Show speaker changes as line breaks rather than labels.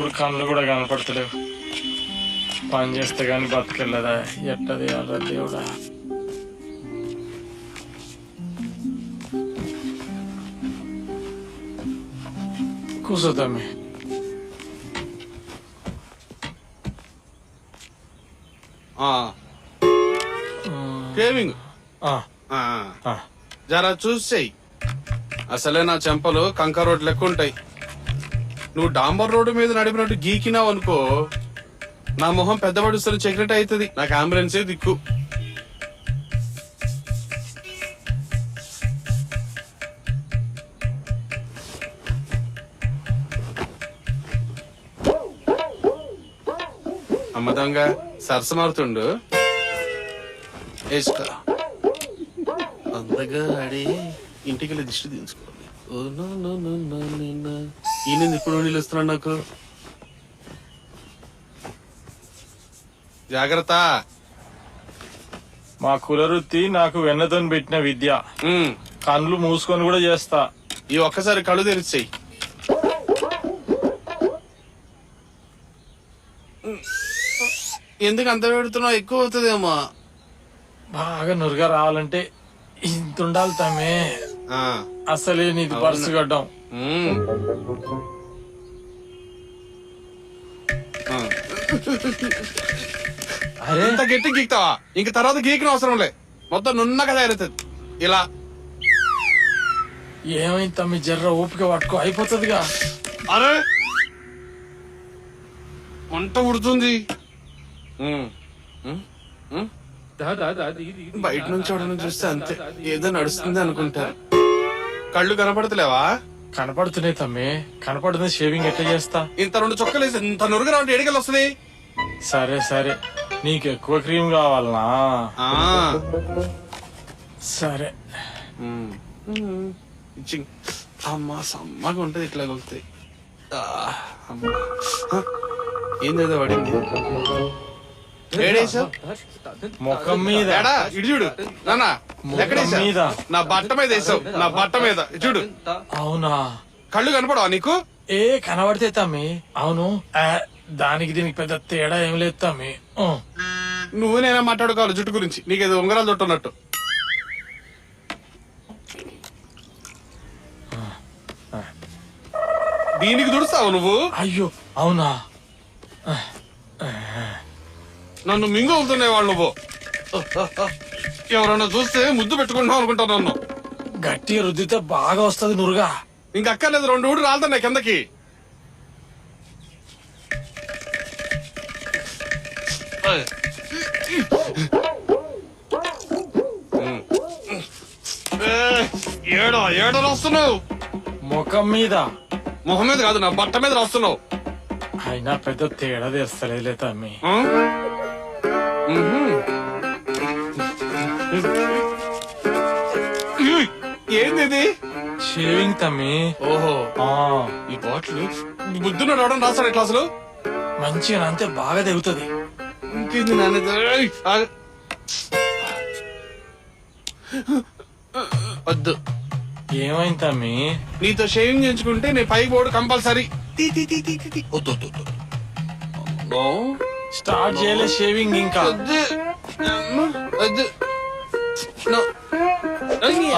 ఇప్పుడు కళ్ళు కూడా కనపడతలేవు. పని చేస్తే గాని బతకెళ్ళదా ఎట్టది అలా దేవుడా? కూర్చో తమ్మి.
జరా చూసేయి. అసలే నా చెంపలు కంకర్ రోడ్ లెక్క ఉంటాయి. నువ్వు డాంబర్ రోడ్డు మీద నడిపినట్టు గీకినావు అనుకో నా మొహం పెద్ద పడుస్తున్న చక్కెట్ అవుతుంది. నాకు అంబులెన్సే దిక్కు. అమ్మదంగా సరసమారుతుండు అందగా ఆడి ఇంటికి వెళ్ళి దిష్టి తీసుకోవాలి ఓ no no no no no no. ఈయన ఇప్పుడు నీళ్ళు ఇస్తున్నాడు నాకు? జాగ్రత్త.
మా కులవృత్తి నాకు వెన్నతో పెట్టిన విద్య.
ఉమ్,
కళ్ళు మూసుకొని కూడా చేస్తా.
ఈ ఒక్కసారి కళ్ళు తెరిచేయి. ఎందుకు అంత పెడుతున్నావు? ఎక్కువ అవుతుందేమో.
బాగా నురుగా రావాలంటే ఇంత ఉండాలి తమ్మే.
ఆ,
అసలే నీది పర్సు.
ఆ.
అరే.
ఇంత గట్టి గీక్తావా? ఇంక తర్వాత గీకిన అవసరం లే. మొత్తం నున్నగా తయారవుతుంది. ఇలా.
ఏమైంది తమ్మి? జర్ర ఓపిక పట్టుకో. అయిపోతుందిగా.
అరే. వంట ఉడుతుంది. బయట నుంచి చూస్తే అంతే. ఏదో నడుస్తుంది అనుకుంటారు కళ్ళు కనపడతలేవా?
కనపడుతున్నాయి తమ్మి. కనపడుతుంది షేవింగ్ ఎట్లా చేస్తా?
ఇంత రెండు చొక్కలు వేసి ఇంత నురుగు రావంటే ఎడికలు వస్తుంది?
సరే సరే. నీకు ఎక్కువ క్రీమ్ కావాలనా?
ఆ.
సరే.
ఉమ్. ఉమ్. ఇచ్చింగ్. అమ్మా సమ్మగా ఉంటది ఇట్లా కొలుతాయి హ? ఏందేదో పడింది
ముఖం మీద.
ఏడా ఇటు చూడు. నాన్న. ఎక్కడేసావు
మీద.
నా బట్ట మీద వేసావు. నా బట్ట మీద. చూడు.
అవునా?
కళ్ళు కనపడవా నీకు?
ఏ కనబడితే తమ్మి. అవును. ఆ, దానికి దీనికి పెద్ద తేడా ఏం లేదు తమ్మి.
నువ్వు నేనే మాట్లాడుకోవాలి జుట్టు గురించి. నీకేదో ఉంగరాలు చుట్టున్నట్టు దీనికి దుడుస్తావు నువ్వు?
అయ్యో అవునా?
నన్ను మింగు అవుతున్నాయి వాళ్ళు నువ్వు. ఎవరన్నా చూస్తే ముద్దు పెట్టుకుంటావు అనుకుంటా నన్ను.
గట్టిగా రుద్దితే బాగా వస్తది నురుగా.
ఇంకక్కర్లేదు రెండు ఊడు రాలుతున్నాయి కిందకి. ఏడో ఏడో రాస్తున్నావు.
ముఖం మీద.
మొహం మీద కాదు నా బట్ట మీద రాస్తున్నావు.
అయినా పెద్ద తేడా తెస్తలేదులే తమ్మి.
ఆ? ఏంది ఇది
షేవింగ్ తమ్మి.
ఓహో.
ఆ.
ఈ బాటిల్? బుద్ధున్న రావడం రాస్తాడు ఎట్లా అసలు
మంచిగా అంతే బాగా తెగుతుంది.
ఇంకేంది నాన్న ఏయ్, ఆగు. వద్దు.
ఏమైంది తమ్మి?
నీతో షేవింగ్ చేయించుకుంటే నేను పైకి పోడు కంపల్సరీ. తీ, తీ, తీ, తీ, తీ, తీ. వద్దు వద్దు వద్దు అమ్మో.
స్టార్ట్ చేయలే షేవింగ్ ఇంకా.
వద్దు. అమ్మో, వద్దు. నో. అయ్య.